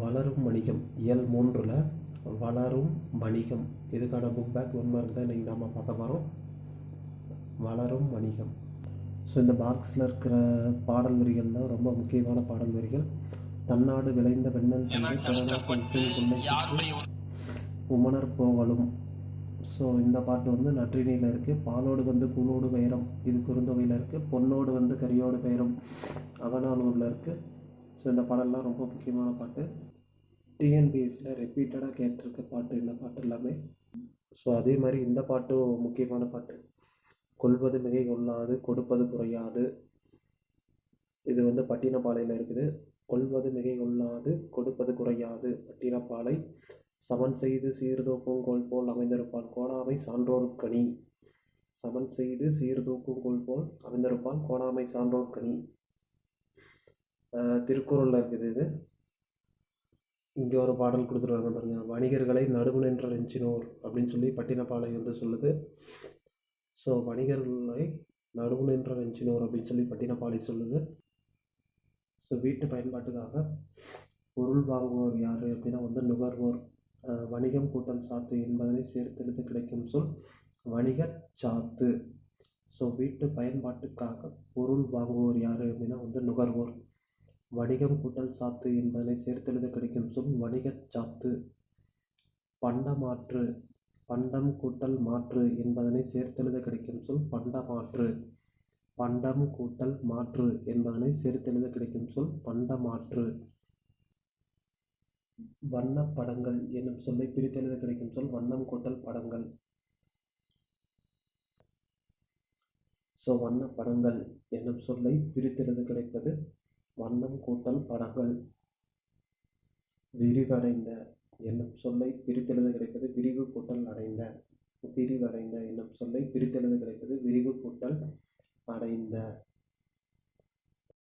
வளரும் வணிகம். இயல் மூன்றில் வளரும் வணிகம். இதுக்கான புக் பேக் ஒன் மார்க் தான் இன்றைக்கி நாம் பார்க்க போகிறோம் வளரும் வணிகம். ஸோ இந்த பாக்ஸில் இருக்கிற பாடல் வரிகள் தான் ரொம்ப முக்கியமான பாடல் வரிகள். தன்னாடு விளைந்த யாருடைய உமணர் போவலும். ஸோ இந்த பாட்டு வந்து நற்றினியில் இருக்குது பாலோடு வந்து கூலோடு பெயரும். இது குறுந்தொகையில் இருக்குது பொன்னோடு வந்து கரியோடு பெயரும். அகநானூரில் இருக்குது ஸோ இந்த பாடல்லாம் ரொம்ப முக்கியமான பாட்டு. டிஎன்பிஎஸ்சியில் ரிப்பீட்டடாக கேட்டிருக்க பாட்டு இந்த பாட்டு எல்லாமே. ஸோ அதே மாதிரி இந்த பாட்டும் முக்கியமான பாட்டு. கொள்வது மிகை கொள்ளாது கொடுப்பது குறையாது. இது வந்து பட்டினப்பாளையில் இருக்குது. கொள்வது மிகை கொள்ளாது கொடுப்பது குறையாது. பட்டினப்பாலை சமன் செய்து சீர்தூக்கும் கோல் போல் அமைந்திருப்பான். கோடாமை சான்றோர் கனி. சமன் செய்து சீர்தூக்கும் கோல் போல் அமைந்திருப்பான். கோடாமை சான்றோர் கனி. திருக்குறளில் இருக்குது இது. இங்கே ஒரு பாடல் கொடுத்துருவாங்க பாருங்க. வணிகர்களை நடுவு நின்ற நெஞ்சினோர் அப்படின்னு சொல்லி பட்டினப்பாலை வந்து சொல்லுது. ஸோ வணிகர்களை நடுவு நின்ற நெஞ்சினோர் அப்படின்னு சொல்லி பட்டினப்பாலை சொல்லுது. ஸோ வீட்டு பயன்பாட்டுக்காக பொருள் வாங்குவோர் யார் அப்படின்னா வந்து நுகர்வோர். வணிகம் கூட்டல் சாத்து என்பதனை சேர்த்தெடுத்து கிடைக்கும் சொல் வணிக சாத்து ஸோ வீட்டு பயன்பாட்டுக்காக பொருள் வாங்குவோர் யார் அப்படின்னா வந்து நுகர்வோர். வணிகம் கூட்டல் சாத்து என்பதனை சேர்த்தெழுத கிடைக்கும் சொல் வணிகச் சாத்து. பண்டமாற்று பண்டம் கூட்டல் மாற்று என்பதனை சேர்த்தெழுத கிடைக்கும் சொல் பண்டமாற்று. பண்டம் கூட்டல் மாற்று என்பதனை சேர்த்தெழுத கிடைக்கும் சொல் பண்டமாற்று. வண்ண படங்கள் என்னும் சொல்லை பிரித்தெழுத கிடைக்கும் சொல் வண்ணம் கூட்டல் படங்கள். ஸோ வண்ண படங்கள் என்னும் சொல்லை பிரித்தெழுத கிடைப்பது வண்ணம் கூட்டல் படங்கள். விரிவடைந்த என்னும் சொல்லை பிரித்தெழுத கிடைப்பது விரிவு கூட்டல் அடைந்த. விரிவடைந்த என்னும் சொல்லை பிரித்தெழுத கிடைப்பது விரிவு கூட்டல் அடைந்த.